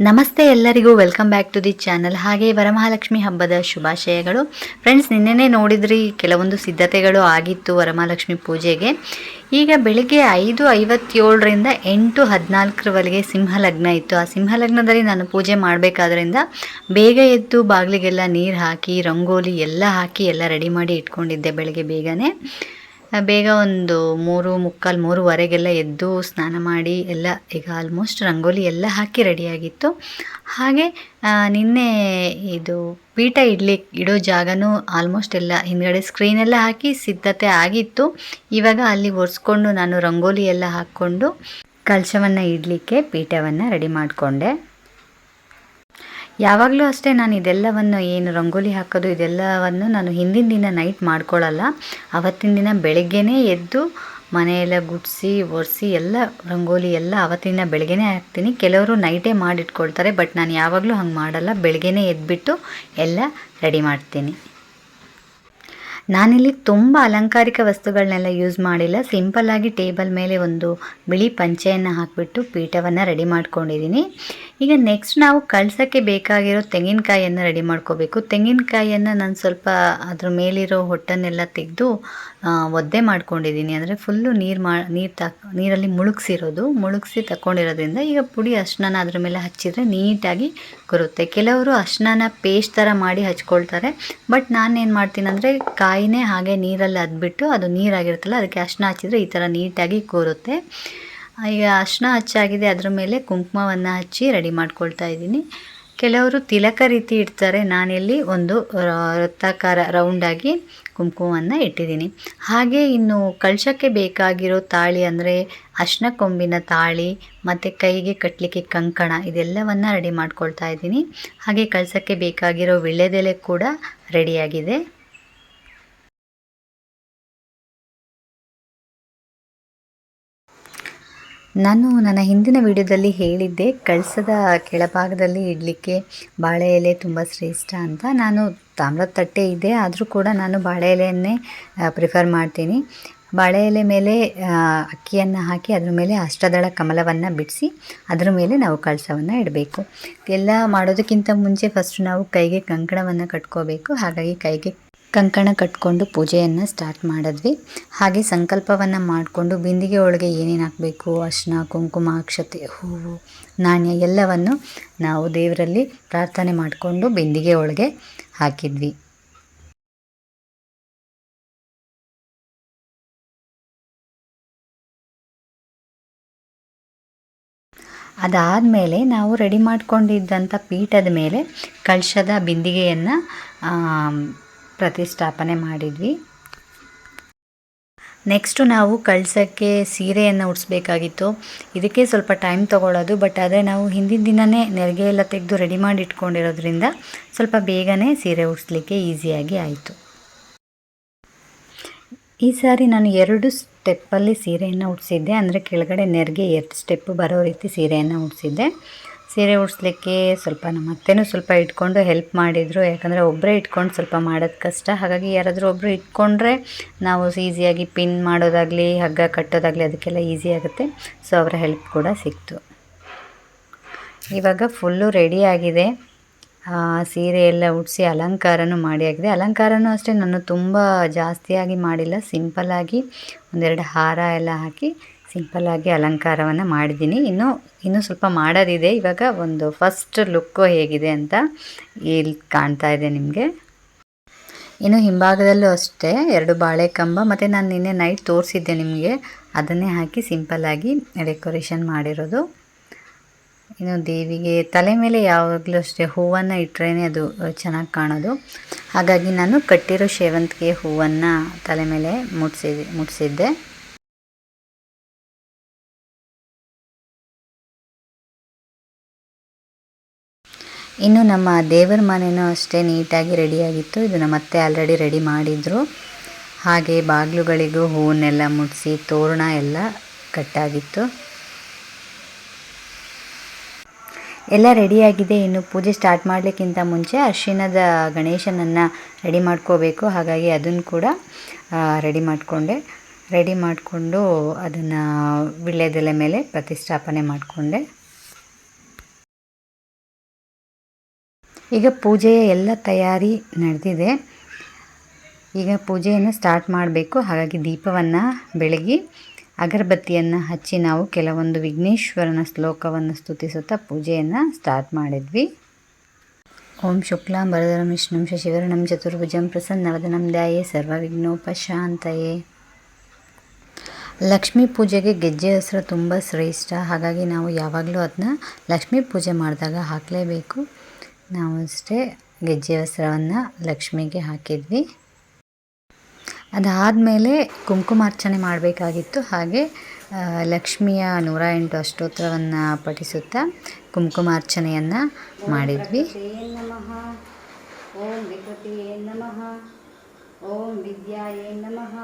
ನಮಸ್ತೆ ಎಲ್ಲರಿಗೂ welcome back to the channel ಹಾಗೆ ವರಮಹಾಲಕ್ಷ್ಮಿ ಹಬ್ಬದ ಶುಭಾಶಯಗಳು. ಫ್ರೆಂಡ್ಸ್ ನಿನ್ನೆನೇ ನೋಡಿದ್ರಿ, ಕೆಲವೊಂದು ಸಿದ್ಧತೆಗಳು ಆಗಿತ್ತು ವರಮಹಾಲಕ್ಷ್ಮಿ ಪೂಜೆಗೆ. ಈಗ ಬೆಳಿಗ್ಗೆ ಐದು ಐವತ್ತೇಳರಿಂದ ಎಂಟು ಹದಿನಾಲ್ಕರವರೆಗೆ ಸಿಂಹಲಗ್ನ ಇತ್ತು. ಆ ಸಿಂಹಲಗ್ನದಲ್ಲಿ ನಾನು ಪೂಜೆ ಮಾಡಬೇಕಾದ್ರಿಂದ ಬೇಗ ಎದ್ದು ಬಾಗಿಲಿಗೆಲ್ಲ ನೀರು ಹಾಕಿ, ರಂಗೋಲಿ ಎಲ್ಲ ಹಾಕಿ ಎಲ್ಲ ರೆಡಿ ಮಾಡಿ ಇಟ್ಕೊಂಡಿದ್ದೆ ಬೆಳಗ್ಗೆ ಬೇಗನೆ. ಬೇಗ ಒಂದು ಮೂರು ಮುಕ್ಕಾಲು ಮೂರುವರೆಗೆಲ್ಲ ಎದ್ದು ಸ್ನಾನ ಮಾಡಿ ಎಲ್ಲ, ಈಗ ಆಲ್ಮೋಸ್ಟ್ ರಂಗೋಲಿ ಎಲ್ಲ ಹಾಕಿ ರೆಡಿಯಾಗಿತ್ತು. ಹಾಗೆ ನಿನ್ನೆ ಇದು ಪೀಠ ಇಡ್ಲಿಕ್ಕೆ ಇಡೋ ಜಾಗನೂ ಆಲ್ಮೋಸ್ಟ್ ಎಲ್ಲ ಹಿಂದ್ಗಡೆ ಸ್ಕ್ರೀನೆಲ್ಲ ಹಾಕಿ ಸಿದ್ಧತೆ ಆಗಿತ್ತು. ಇವಾಗ ಅಲ್ಲಿ ಒರೆಸ್ಕೊಂಡು ನಾನು ರಂಗೋಲಿ ಎಲ್ಲ ಹಾಕ್ಕೊಂಡು ಕಲಶವನ್ನು ಇಡಲಿಕ್ಕೆ ಪೀಠವನ್ನು ರೆಡಿ ಮಾಡಿಕೊಂಡೆ. ಯಾವಾಗಲೂ ಅಷ್ಟೇ ನಾನು ಇದೆಲ್ಲವನ್ನು ಏನು ರಂಗೋಲಿ ಹಾಕೋದು, ಇದೆಲ್ಲವನ್ನು ನಾನು ಹಿಂದಿನ ದಿನ ನೈಟ್ ಮಾಡ್ಕೊಳ್ಳಲ್ಲ ಅವತ್ತಿನ ದಿನ ಬೆಳಗ್ಗೆನೇ ಎದ್ದು ಮನೆಯೆಲ್ಲ ಗುಡಿಸಿ, ಒರೆಸಿ ಎಲ್ಲ ರಂಗೋಲಿ ಎಲ್ಲ ಅವತ್ತಿನ ಬೆಳಗ್ಗೆನೇ ಹಾಕ್ತೀನಿ. ಕೆಲವರು ನೈಟೇ ಮಾಡಿಟ್ಕೊಳ್ತಾರೆ ಬಟ್ ನಾನು ಯಾವಾಗಲೂ ಹಂಗೆ ಮಾಡಲ್ಲ. ಬೆಳಗ್ಗೆನೇ ಎದ್ಬಿಟ್ಟು ಎಲ್ಲ ರೆಡಿ ಮಾಡ್ತೀನಿ. ನಾನಿಲ್ಲಿ ತುಂಬ ಅಲಂಕಾರಿಕ ವಸ್ತುಗಳನ್ನೆಲ್ಲ ಯೂಸ್ ಮಾಡಿಲ್ಲ. ಸಿಂಪಲ್ಲಾಗಿ ಟೇಬಲ್ ಮೇಲೆ ಒಂದು ಬಿಳಿ ಪಂಚೆಯನ್ನು ಹಾಕಿಬಿಟ್ಟು ಪೀಠವನ್ನು ರೆಡಿ ಮಾಡ್ಕೊಂಡಿದ್ದೀನಿ ಈಗ ನೆಕ್ಸ್ಟ್ ನಾವು ಕಳ್ಸೋಕ್ಕೆ ಬೇಕಾಗಿರೋ ತೆಂಗಿನಕಾಯಿಯನ್ನು ರೆಡಿ ಮಾಡ್ಕೋಬೇಕು. ತೆಂಗಿನಕಾಯಿಯನ್ನು ನಾನು ಸ್ವಲ್ಪ ಅದ್ರ ಮೇಲಿರೋ ಹೊಟ್ಟನ್ನೆಲ್ಲ ತೆಗೆದು ಒದ್ದೆ ಮಾಡ್ಕೊಂಡಿದ್ದೀನಿ. ಅಂದರೆ ಫುಲ್ಲು ನೀರು ಮಾ, ನೀರು ತಾ ನೀರಲ್ಲಿ ಮುಳುಗಿಸಿರೋದು. ಮುಳುಗಿಸಿ ತಗೊಂಡಿರೋದ್ರಿಂದ ಈಗ ಪುಡಿ ಅರ್ಶಿನ ಅದ್ರ ಮೇಲೆ ಹಚ್ಚಿದರೆ ನೀಟಾಗಿ ಕೊರುತ್ತೆ ಕೆಲವರು ಅರ್ಶಿನ ಪೇಸ್ಟ್ ಥರ ಮಾಡಿ ಹಚ್ಕೊಳ್ತಾರೆ. ಬಟ್ ನಾನು ಏನು ಮಾಡ್ತೀನಿ ಅಂದರೆ ಕಾಯಿನೇ ಹಾಗೆ ನೀರಲ್ಲಿ ಅದ್ಬಿಟ್ಟು ಅದು ನೀರಾಗಿರುತ್ತಲ್ಲ, ಅದಕ್ಕೆ ಅರ್ಶಿನ ಹಚ್ಚಿದರೆ ಈ ಥರ ನೀಟಾಗಿ ಕೂರುತ್ತೆ. ಈಗ ಅರ್ಶಿನ ಹಚ್ಚಾಗಿದೆ, ಅದರ ಮೇಲೆ ಕುಂಕುಮವನ್ನು ಹಚ್ಚಿ ರೆಡಿ ಮಾಡ್ಕೊಳ್ತಾ ಇದ್ದೀನಿ. ಕೆಲವರು ತಿಲಕ ರೀತಿ ಇಡ್ತಾರೆ. ನಾನಿಲ್ಲಿ ಒಂದು ವೃತ್ತಾಕಾರ ರೌಂಡಾಗಿ ಕುಂಕುಮವನ್ನು ಇಟ್ಟಿದ್ದೀನಿ. ಹಾಗೆ ಇನ್ನು ಕಳಶಕ್ಕೆ ಬೇಕಾಗಿರೋ ತಾಳಿ ಅಂದರೆ ಅಶ್ನ ಕೊಂಬಿನ ತಾಳಿ, ಮತ್ತು ಕೈಗೆ ಕಟ್ಟಲಿಕ್ಕೆ ಕಂಕಣ, ಇದೆಲ್ಲವನ್ನು ರೆಡಿ ಮಾಡ್ಕೊಳ್ತಾ ಇದ್ದೀನಿ. ಹಾಗೆ ಕಳಸಕ್ಕೆ ಬೇಕಾಗಿರೋ ವಿಳ್ಳೆದೆಲೆ ಕೂಡ ರೆಡಿಯಾಗಿದೆ. ನಾನು ನನ್ನ ಹಿಂದಿನ ವಿಡಿಯೋದಲ್ಲಿ ಹೇಳಿದ್ದೆ, ಕಳಸದ ಕೆಳಭಾಗದಲ್ಲಿ ಇಡಲಿಕ್ಕೆ ಬಾಳೆ ಎಲೆ ತುಂಬ ಶ್ರೇಷ್ಠ ಅಂತ. ನಾನು ತಾಮ್ರದ ತಟ್ಟೆ ಇದೆ, ಆದರೂ ಕೂಡ ನಾನು ಬಾಳೆ ಎಲೆಯನ್ನೇ ಪ್ರಿಫರ್ ಮಾಡ್ತೀನಿ. ಬಾಳೆ ಎಲೆ ಮೇಲೆ ಅಕ್ಕಿಯನ್ನು ಹಾಕಿ ಅದ್ರ ಮೇಲೆ ಅಷ್ಟದಳ ಕಮಲವನ್ನು ಬಿಡಿಸಿ ಅದ್ರ ಮೇಲೆ ನಾವು ಕಳಸವನ್ನು ಇಡಬೇಕು. ಎಲ್ಲ ಮಾಡೋದಕ್ಕಿಂತ ಮುಂಚೆ ಫಸ್ಟ್ ನಾವು ಕೈಗೆ ಕಂಕಣವನ್ನು ಕಟ್ಕೋಬೇಕು. ಹಾಗಾಗಿ ಕೈಗೆ ಕಂಕಣ ಕಟ್ಕೊಂಡು ಪೂಜೆಯನ್ನು ಸ್ಟಾರ್ಟ್ ಮಾಡಿದ್ವಿ. ಹಾಗೆ ಸಂಕಲ್ಪವನ್ನು ಮಾಡಿಕೊಂಡು ಬಿಂದಿಗೆ ಒಳಗೆ ಏನೇನು ಹಾಕಬೇಕು, ಅರ್ಶಿನ, ಕುಂಕುಮ, ಅಕ್ಷತೆ, ಹೂವು, ನಾಣ್ಯ ಎಲ್ಲವನ್ನು ನಾವು ದೇವರಲ್ಲಿ ಪ್ರಾರ್ಥನೆ ಮಾಡಿಕೊಂಡು ಬಿಂದಿಗೆ ಒಳಗೆ ಹಾಕಿದ್ವಿ. ಅದಾದಮೇಲೆ ನಾವು ರೆಡಿ ಮಾಡಿಕೊಂಡಿದ್ದಂಥ ಪೀಠದ ಮೇಲೆ ಕಳಶದ ಬಿಂದಿಗೆಯನ್ನು ಪ್ರತಿಷ್ಠಾಪನೆ ಮಾಡಿದ್ವಿ. ನೆಕ್ಸ್ಟು ನಾವು ಕಳ್ಸೋಕ್ಕೆ ಸೀರೆಯನ್ನು ಉಡಿಸ್ಬೇಕಾಗಿತ್ತು. ಇದಕ್ಕೆ ಸ್ವಲ್ಪ ಟೈಮ್ ತೊಗೊಳ್ಳೋದು ಬಟ್ ಆದರೆ ನಾವು ಹಿಂದಿನ ದಿನವೇ ನೆರಿಗೆ ಎಲ್ಲ ತೆಗೆದು ರೆಡಿ ಮಾಡಿ ಇಟ್ಕೊಂಡಿರೋದ್ರಿಂದ ಸ್ವಲ್ಪ ಬೇಗನೆ ಸೀರೆ ಉಡಿಸ್ಲಿಕ್ಕೆ ಈಸಿಯಾಗಿ ಆಯಿತು. ಈ ಸಾರಿ ನಾನು ಎರಡು ಸ್ಟೆಪ್ಪಲ್ಲಿ ಸೀರೆಯನ್ನು ಉಡಿಸಿದ್ದೆ. ಅಂದರೆ ಕೆಳಗಡೆ ನೆರಿಗೆ ಎರಡು ಸ್ಟೆಪ್ ಬರೋ ರೀತಿ ಸೀರೆಯನ್ನು ಉಡಿಸಿದ್ದೆ. ಸೀರೆ ಉಡಿಸ್ಲಿಕ್ಕೆ ಸ್ವಲ್ಪ ನಮ್ಮ ಅತ್ತೆನೂ ಸ್ವಲ್ಪ ಇಟ್ಕೊಂಡು ಹೆಲ್ಪ್ ಮಾಡಿದರು. ಯಾಕಂದರೆ ಒಬ್ಬರೇ ಇಟ್ಕೊಂಡು ಸ್ವಲ್ಪ ಮಾಡೋದು ಕಷ್ಟ. ಹಾಗಾಗಿ ಯಾರಾದರೂ ಒಬ್ಬರು ಇಟ್ಕೊಂಡ್ರೆ ನಾವು ಈಸಿಯಾಗಿ ಪಿನ್ ಮಾಡೋದಾಗಲಿ, ಹಗ್ಗ ಕಟ್ಟೋದಾಗಲಿ ಅದಕ್ಕೆಲ್ಲ ಈಸಿ ಆಗುತ್ತೆ. ಸೊ ಅವರ ಹೆಲ್ಪ್ ಕೂಡ ಸಿಕ್ತು. ಇವಾಗ ಫುಲ್ಲು ರೆಡಿ ಆಗಿದೆ. ಸೀರೆ ಎಲ್ಲ ಉಡಿಸಿ ಅಲಂಕಾರನೂ ಮಾಡಿ ಆಗಿದೆ. ಅಲಂಕಾರನೂ ಅಷ್ಟೇ, ನಾನು ತುಂಬ ಜಾಸ್ತಿಯಾಗಿ ಮಾಡಿಲ್ಲ. ಸಿಂಪಲ್ಲಾಗಿ ಒಂದೆರಡು ಹಾರ ಎಲ್ಲ ಹಾಕಿ ಸಿಂಪಲ್ಲಾಗಿ ಅಲಂಕಾರವನ್ನು ಮಾಡಿದ್ದೀನಿ. ಇನ್ನು, ಇನ್ನೂ ಸ್ವಲ್ಪ ಮಾಡೋದಿದೆ. ಇವಾಗ ಒಂದು ಫಸ್ಟ್ ಲುಕ್ಕು ಹೇಗಿದೆ ಅಂತ ಇಲ್ಲಿ ಕಾಣ್ತಾ ಇದೆ ನಿಮಗೆ. ಇನ್ನು ಹಿಂಭಾಗದಲ್ಲೂ ಅಷ್ಟೇ ಎರಡು ಬಾಳೆ ಕಂಬ ಮತ್ತು ನಾನು ನಿನ್ನೆ ನೈಟ್ ತೋರಿಸಿದ್ದೆ ನಿಮಗೆ. ಅದನ್ನೇ ಹಾಕಿ ಸಿಂಪಲ್ಲಾಗಿ ಡೆಕೋರೇಷನ್ ಮಾಡಿರೋದು. ಇನ್ನು ದೇವಿಗೆ ತಲೆ ಮೇಲೆ ಯಾವಾಗಲೂ ಅಷ್ಟೇ ಹೂವನ್ನು ಇಟ್ಟರೆ ಅದು ಚೆನ್ನಾಗಿ ಕಾಣೋದು. ಹಾಗಾಗಿ ನಾನು ಕಟ್ಟಿರೋ ಸೇವಂತಿಗೆ ಹೂವನ್ನು ತಲೆ ಮೇಲೆ ಮುಟ್ಸಿದ್ದೆ ಮುಟ್ಸಿದ್ದೆ. ಇನ್ನು ನಮ್ಮ ದೇವರ ಮನೆಯೂ ಅಷ್ಟೇ ನೀಟಾಗಿ ರೆಡಿಯಾಗಿತ್ತು. ಇದು ನಮ್ಮ ಅತ್ತೆ ಆಲ್ರೆಡಿ ರೆಡಿ ಮಾಡಿದರು. ಹಾಗೆ ಬಾಗಿಲುಗಳಿಗೂ ಹೂವನ್ನೆಲ್ಲ ಮುಡಿಸಿ ತೋರಣ ಎಲ್ಲ ಕಟ್ಟಾಗಿತ್ತು. ಎಲ್ಲ ರೆಡಿಯಾಗಿದೆ. ಇನ್ನು ಪೂಜೆ ಸ್ಟಾರ್ಟ್ ಮಾಡಲಿಕ್ಕಿಂತ ಮುಂಚೆ ಅರ್ಶಿನದ ಗಣೇಶನನ್ನು ರೆಡಿ ಮಾಡ್ಕೋಬೇಕು. ಹಾಗಾಗಿ ಅದನ್ನು ಕೂಡ ರೆಡಿ ಮಾಡಿಕೊಂಡೆ. ರೆಡಿ ಮಾಡಿಕೊಂಡು ಅದನ್ನು, ವಿಳ್ಯದೆಲೆ ಮೇಲೆ ಪ್ರತಿಷ್ಠಾಪನೆ ಮಾಡಿಕೊಂಡೆ. ಈಗ ಪೂಜೆಯ ಎಲ್ಲ ತಯಾರಿ ನಡೆದಿದೆ. ಈಗ ಪೂಜೆಯನ್ನು ಸ್ಟಾರ್ಟ್ ಮಾಡಬೇಕು. ಹಾಗಾಗಿ ದೀಪವನ್ನು ಬೆಳಗಿ, ಅಗರಬತ್ತಿಯನ್ನು ಹಚ್ಚಿ ನಾವು ಕೆಲವೊಂದು ವಿಘ್ನೇಶ್ವರನ ಶ್ಲೋಕವನ್ನು ಸ್ತುತಿಸುತ್ತಾ ಪೂಜೆಯನ್ನು ಸ್ಟಾರ್ಟ್ ಮಾಡಿದ್ವಿ. ಓಂ ಶುಕ್ಲಾಂ ಬರದರಂ ವಿಷ್ಣುಂ ಶಶಿವರ್ಣಂ, ಚತುರ್ಭುಜಂ, ಪ್ರಸನ್ನವದನಂ ಸರ್ವ ವಿಘ್ನೋಪಶಾಂತಯೇ ಲಕ್ಷ್ಮೀ ಪೂಜೆಗೆ ಗೆಜ್ಜೆ ಹೆಸರು ತುಂಬ ಶ್ರೇಷ್ಠ. ಹಾಗಾಗಿ ನಾವು ಯಾವಾಗಲೂ ಅದನ್ನ ಲಕ್ಷ್ಮೀ ಪೂಜೆ ಮಾಡಿದಾಗ ಹಾಕಲೇಬೇಕು. ನಾವು ಅಷ್ಟೇ ಗೆಜ್ಜೆ ವಸ್ತ್ರವನ್ನು ಲಕ್ಷ್ಮಿಗೆ ಹಾಕಿದ್ವಿ. ಅದಾದಮೇಲೆ ಕುಂಕುಮಾರ್ಚನೆ ಮಾಡಬೇಕಾಗಿತ್ತು. ಹಾಗೆ ಲಕ್ಷ್ಮಿಯ ನೂರ ಎಂಟು ಅಷ್ಟೋತ್ತರವನ್ನು ಪಠಿಸುತ್ತಾ ಕುಂಕುಮಾರ್ಚನೆಯನ್ನು ಮಾಡಿದ್ವಿ. ಓಂ ವಿಕೃತಿಯೇ ನಮಃ. ಓಂ ವಿದ್ಯಾಯೇ ನಮಃ.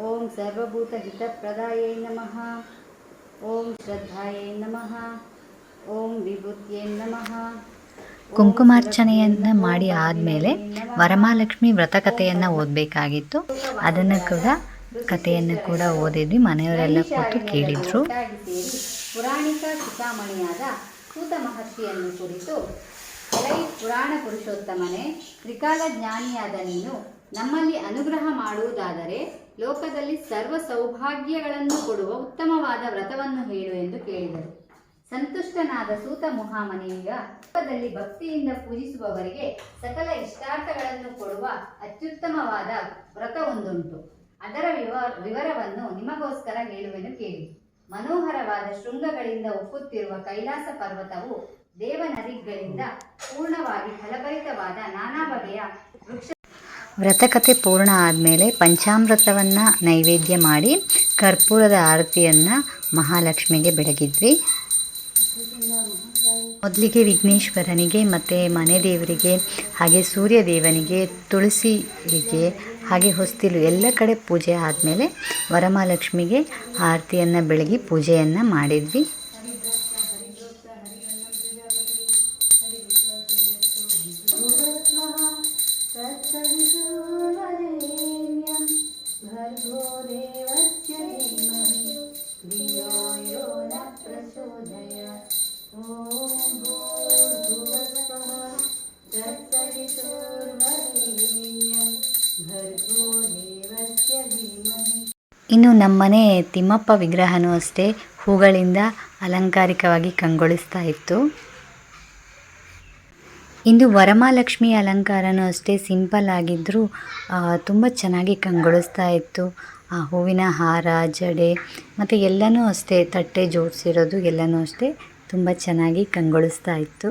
ಓಂ ಸರ್ವಭೂತಹಿತಪ್ರದಾಯೇ ನಮಃ. ಓಂ ಶ್ರದ್ಧಾಯೇ ನಮಃ. ಓಂ ವಿಭೂತ್ಯೇ ನಮಃ. ಕುಂಕುಮಾರ್ಚನೆಯನ್ನು ಮಾಡಿ ಆದಮೇಲೆ ವರಮಹಾಲಕ್ಷ್ಮಿ ವ್ರತಕಥೆಯನ್ನು ಓದಬೇಕಾಗಿತ್ತು. ಅದನ್ನು ಕೂಡ ಕಥೆಯನ್ನು ಕೂಡ ಓದಿದ್ವಿ. ಮನೆಯವರೆಲ್ಲ ಕೂತು ಕೇಳಿದರು. ಪುರಾಣಿಕ ಚಿಕಾಮಣಿಯಾದ ಸೂತ ಮಹರ್ಷಿಯನ್ನು ಕುರಿತು ಎಲೈ ಪುರಾಣ ಪುರುಷೋತ್ತಮನೇ, ತ್ರಿಕಾಲ ಜ್ಞಾನಿಯಾದ ನೀನು, ನಮ್ಮಲ್ಲಿ ಅನುಗ್ರಹ ಮಾಡುವುದಾದರೆ ಲೋಕದಲ್ಲಿ ಸರ್ವ ಸೌಭಾಗ್ಯಗಳನ್ನು ಕೊಡುವ ಉತ್ತಮವಾದ ವ್ರತವನ್ನು ಹೇಳು ಎಂದು ಕೇಳಿದರು. ಸಂತುಷ್ಟನಾದ ಸೂತ ಮುಹಾಮನೆಯ ರೂಪದಲ್ಲಿ ಭಕ್ತಿಯಿಂದ ಪೂಜಿಸುವವರಿಗೆ ಸಕಲ ಇಷ್ಟಾರ್ಥಗಳನ್ನು ಕೊಡುವ ಅತ್ಯುತ್ತಮವಾದ ವ್ರತವೊಂದುಂಟು ಅದರ ವಿವ, ವಿವರವನ್ನು ನಿಮಗೋಸ್ಕರ ಹೇಳುವೆನು ಕೇಳಿ. ಮನೋಹರವಾದ ಶೃಂಗಗಳಿಂದ ಒಪ್ಪುತ್ತಿರುವ ಕೈಲಾಸ ಪರ್ವತವು ದೇವನದಿಗಳಿಂದ ಪೂರ್ಣವಾಗಿ ಫಲಭರಿತವಾದ ನಾನಾ ಬಗೆಯ ವೃಕ್ಷ ವ್ರತಕತೆ ಪೂರ್ಣ ಆದಮೇಲೆ ಪಂಚಾಮೃತವನ್ನು ನೈವೇದ್ಯ ಮಾಡಿ ಕರ್ಪೂರದ ಆರತಿಯನ್ನು ಮಹಾಲಕ್ಷ್ಮಿಗೆ ಬೆಳಗಿದ್ವಿ. ಮೊದಲಿಗೆ ವಿಘ್ನೇಶ್ವರನಿಗೆ ಮತ್ತು ಮನೆ ದೇವರಿಗೆ, ಹಾಗೆ ಸೂರ್ಯ ದೇವನಿಗೆ ತುಳಸಿಗೆ ಹಾಗೆ ಹೊಸ್ತಿಲು ಎಲ್ಲ ಕಡೆ ಪೂಜೆ ಆದಮೇಲೆ ವರಮಹಾಲಕ್ಷ್ಮಿಗೆ ಆರತಿಯನ್ನು ಬೆಳಗಿ ಪೂಜೆಯನ್ನು ಮಾಡಿದ್ವಿ. ಇನ್ನು ನಮ್ಮನೆ ತಿಮ್ಮಪ್ಪ ವಿಗ್ರಹನೂ ಅಷ್ಟೇ ಹೂಗಳಿಂದ ಅಲಂಕಾರಿಕವಾಗಿ ಕಂಗೊಳಿಸ್ತಾ ಇತ್ತು. ಇಂದು ವರಮಹಾಲಕ್ಷ್ಮಿ ಅಲಂಕಾರನೂ ಅಷ್ಟೇ ಸಿಂಪಲ್ ಆಗಿದ್ದರೂ ತುಂಬ ಚೆನ್ನಾಗಿ ಕಂಗೊಳಿಸ್ತಾ ಇತ್ತು. ಆ ಹೂವಿನ ಹಾರ, ಜಡೆ, ಮತ್ತು ಎಲ್ಲನೂ ಅಷ್ಟೇ, ತಟ್ಟೆ ಜೋಡಿಸಿರೋದು ಎಲ್ಲನೂ ಅಷ್ಟೇ ತುಂಬ ಚೆನ್ನಾಗಿ ಕಂಗೊಳಿಸ್ತಾ ಇತ್ತು.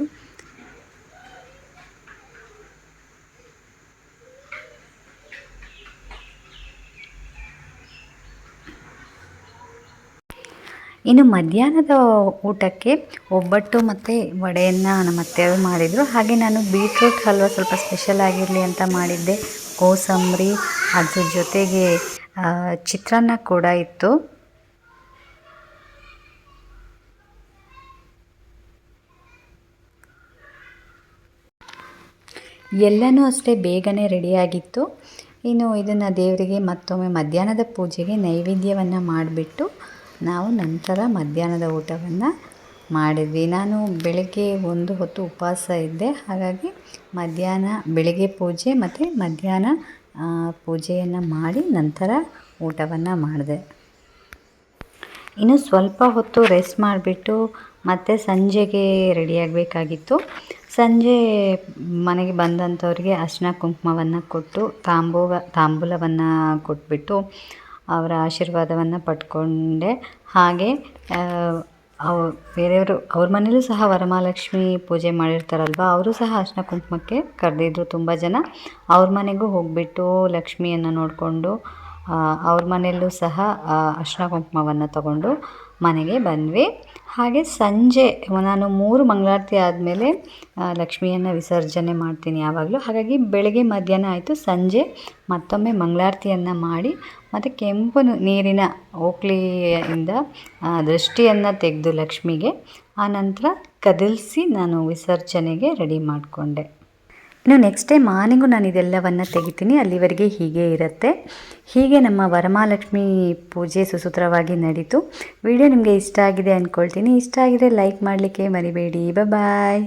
ಇನ್ನು ಮಧ್ಯಾಹ್ನದ ಊಟಕ್ಕೆ ಒಬ್ಬಟ್ಟು ಮತ್ತು ವಡೆಯನ್ನು ನಮ್ಮ ಅತ್ತೆಯವರು ಮಾಡಿದರು. ಹಾಗೆ ನಾನು ಬೀಟ್ರೂಟ್ ಹಲ್ವ ಸ್ವಲ್ಪ ಸ್ಪೆಷಲ್ ಆಗಿರಲಿ ಅಂತ ಮಾಡಿದ್ದೆ. ಕೋಸಂಬರಿ, ಅದ್ರ ಜೊತೆಗೆ ಚಿತ್ರಾನ್ನ ಕೂಡ ಇತ್ತು. ಎಲ್ಲನೂ ಅಷ್ಟೇ ಬೇಗನೆ ರೆಡಿಯಾಗಿತ್ತು ಇನ್ನು ಇದನ್ನು ದೇವರಿಗೆ ಮತ್ತೊಮ್ಮೆ ಮಧ್ಯಾಹ್ನದ ಪೂಜೆಗೆ ನೈವೇದ್ಯವನ್ನು ಮಾಡಿಬಿಟ್ಟು ನಾವು ನಂತರ ಮಧ್ಯಾಹ್ನದ ಊಟವನ್ನು ಮಾಡಿದ್ವಿ ನಾನು ಬೆಳಗ್ಗೆ ಒಂದು ಹೊತ್ತು ಉಪವಾಸ ಇದ್ದೆ. ಹಾಗಾಗಿ ಮಧ್ಯಾಹ್ನ, ಬೆಳಗ್ಗೆ ಪೂಜೆ ಮತ್ತು ಮಧ್ಯಾಹ್ನ ಪೂಜೆಯನ್ನು ಮಾಡಿ ನಂತರ ಊಟವನ್ನು ಮಾಡಿದೆ. ಇನ್ನು ಸ್ವಲ್ಪ ಹೊತ್ತು ರೆಸ್ಟ್ ಮಾಡಿಬಿಟ್ಟು ಮತ್ತೆ ಸಂಜೆಗೆ ರೆಡಿಯಾಗಬೇಕಾಗಿತ್ತು ಸಂಜೆ ಮನೆಗೆ ಬಂದಂಥವ್ರಿಗೆ ಅರ್ಶಿನ ಕುಂಕುಮವನ್ನು ಕೊಟ್ಟು ತಾಂಬೂಲ ತಾಂಬೂಲವನ್ನು ಕೊಟ್ಬಿಟ್ಟು ಅವರ ಆಶೀರ್ವಾದವನ್ನು ಪಡ್ಕೊಂಡೆ. ಹಾಗೆ ಅವ, ಬೇರೆಯವರು, ಅವ್ರ ಮನೇಲೂ ಸಹ ವರಮಹಾಲಕ್ಷ್ಮಿ ಪೂಜೆ ಮಾಡಿರ್ತಾರಲ್ವ, ಅವರು ಸಹ ಅರ್ಶಿನ ಕುಂಕುಮಕ್ಕೆ ಕರೆದಿದ್ರು ತುಂಬ ಜನ. ಅವ್ರ ಮನೆಗೂ ಹೋಗಿಬಿಟ್ಟು ಲಕ್ಷ್ಮಿಯನ್ನು ನೋಡಿಕೊಂಡು ಅವ್ರ ಮನೆಯಲ್ಲೂ ಸಹ ಅರಿಶಿನ ಕುಂಕುಮವನ್ನು ತಗೊಂಡು ಮನೆಗೆ ಬಂದ್ವಿ. ಹಾಗೆ ಸಂಜೆ, ನಾನು ಮೂರು ಮಂಗಳಾರತಿ ಆದಮೇಲೆ ಲಕ್ಷ್ಮಿಯನ್ನು ವಿಸರ್ಜನೆ ಮಾಡ್ತೀನಿ ಯಾವಾಗಲೂ. ಹಾಗಾಗಿ ಬೆಳಗ್ಗೆ ಮಧ್ಯಾಹ್ನ ಆಯಿತು, ಸಂಜೆ ಮತ್ತೊಮ್ಮೆ ಮಂಗಳಾರತಿಯನ್ನು ಮಾಡಿ, ಮತ್ತು ಕೆಂಪು ನೀರಿನ ಓಕ್ಲಿಯಿಂದ ದೃಷ್ಟಿಯನ್ನು ತೆಗೆದು ಲಕ್ಷ್ಮಿಗೆ ಆನಂತರ ಕದಲಿಸಿ ನಾನು ವಿಸರ್ಜನೆಗೆ ರೆಡಿ ಮಾಡಿಕೊಂಡೆ. ಇನ್ನು ನೆಕ್ಸ್ಟ್ ಡೇ ಮಾರ್ನಿಂಗು ನಾನು ಇದೆಲ್ಲವನ್ನು ತೆಗಿತೀನಿ. ಅಲ್ಲಿವರೆಗೆ ಹೀಗೆ ಇರುತ್ತೆ. ಹೀಗೆ ನಮ್ಮ ವರಮಹಾಲಕ್ಷ್ಮಿ ಪೂಜೆ ಸುಸೂತ್ರವಾಗಿ ನಡೀತು. ವಿಡಿಯೋ ನಿಮಗೆ ಇಷ್ಟ ಆಗಿದೆ ಅಂದ್ಕೊಳ್ತೀನಿ ಇಷ್ಟ ಆಗಿದೆ ಲೈಕ್ ಮಾಡಲಿಕ್ಕೆ ಮರಿಬೇಡಿ. ಬಾಯ್